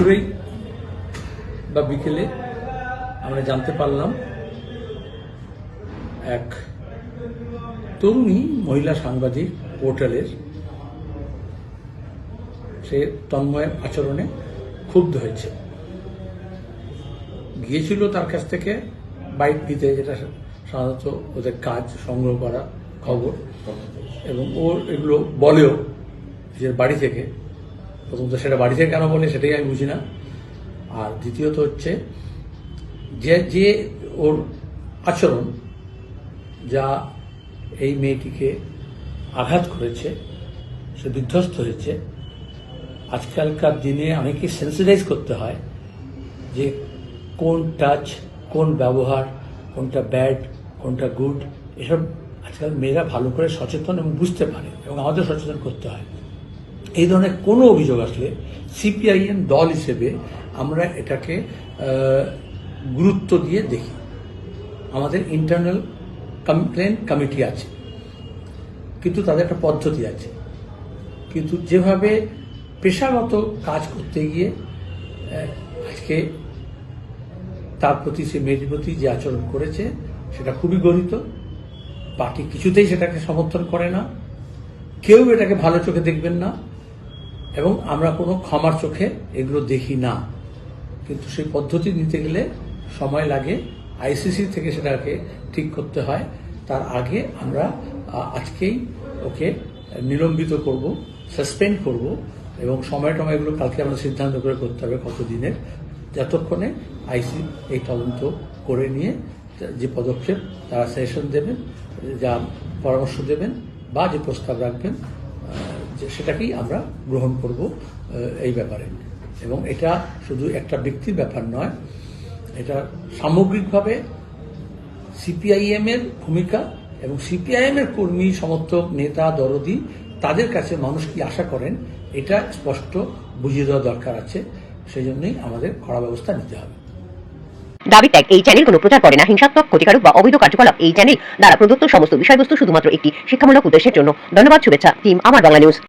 দুপুরেই বা বিকেলে আমরা জানতে পারলাম এক তরুণী মহিলা সাংবাদিক পোর্টালের সে তন্ময়ের আচরণে ক্ষুব্ধ হয়েছে। গিয়েছিল তার কাছ থেকে বাইক নিতে, যেটা সাধারণত ওদের কাজ, সংগ্রহ করা খবর। এবং ওর এগুলো বলেও নিজের বাড়ি থেকে প্রথমত সেটা বাড়িতে কেন বলে সেটাই আমি বুঝি না। আর দ্বিতীয়ত হচ্ছে যে যে ওর আচরণ যা এই মেয়েটিকে আঘাত করেছে, সে বিধ্বস্ত হয়েছে, আজকালকার দিনে অনেকে সেন্সিটাইজ করতে হয় যে কোন টাচ কোন ব্যবহার, কোনটা ব্যাড কোনটা গুড এসব আজকাল মেয়েরা ভালো করে সচেতন এবং বুঝতে পারে এবং আমাদের সচেতন করতে হয়। এই ধরনের কোনো অভিযোগ আসলে সিপিআইএম দল হিসেবে আমরা এটাকে গুরুত্ব দিয়ে দেখি। আমাদের ইন্টারনাল কমপ্লেন কমিটি আছে। কিন্তু তাদের একটা পদ্ধতি আছে। কিন্তু যেভাবে পেশাগত কাজ করতে গিয়ে আজকে তার প্রতি সে মেয়েটির প্রতি যে আচরণ করেছে, সেটা খুবই গরিত পার্টি কিছুতেই সেটাকে সমর্থন করে না। কেউ এটাকে ভালো চোখে দেখবেন না। এবং আমরা কোনো ক্ষমার চোখে এগুলো দেখি না। কিন্তু সেই পদ্ধতি নিতে গেলে সময় লাগে। আইসিসি থেকে সেটাকে ঠিক করতে হয়। তার আগে আমরা আজকেই ওকে নিলম্বিত করব, সাসপেন্ড করব এবং সময় টময় এগুলো কালকে আমরা সিদ্ধান্ত করে করতে হবে কত দিনের যতক্ষণে আইসি এই তদন্ত করে নিয়ে যে পদক্ষেপ তারা সেশন দেবেন, যা পরামর্শ দেবেন বা যে প্রস্তাব রাখবেন সেটাকেই আমরা গ্রহণ করব এই ব্যাপারে। এবং এটা শুধু একটা ব্যক্তির ব্যাপার নয়, এটা সামগ্রিকভাবে সিপিআইএম এর ভূমিকা এবং সিপিআইএম এর কর্মী, সমর্থক, নেতা, দরদি, তাদের কাছে মানুষ কি আশা করেন, এটা স্পষ্ট বুঝিয়ে দেওয়া দরকার আছে। সেই জন্যই আমাদের কড়া ব্যবস্থা নিতে হবে। দাবি ত্যাগ, এই চ্যানেল কোনো প্রচার করে না। হিংসাত্মক, ক্ষতিকারক বা অবৈধ কার্যকলাপ, এই চ্যানেল দ্বারা প্রদত্ত সমস্ত বিষয়বস্তু শুধুমাত্র একটি শিক্ষামূলক উদ্দেশ্যের জন্য। ধন্যবাদ, শুভেচ্ছা টিম আমার বাংলা নিউজ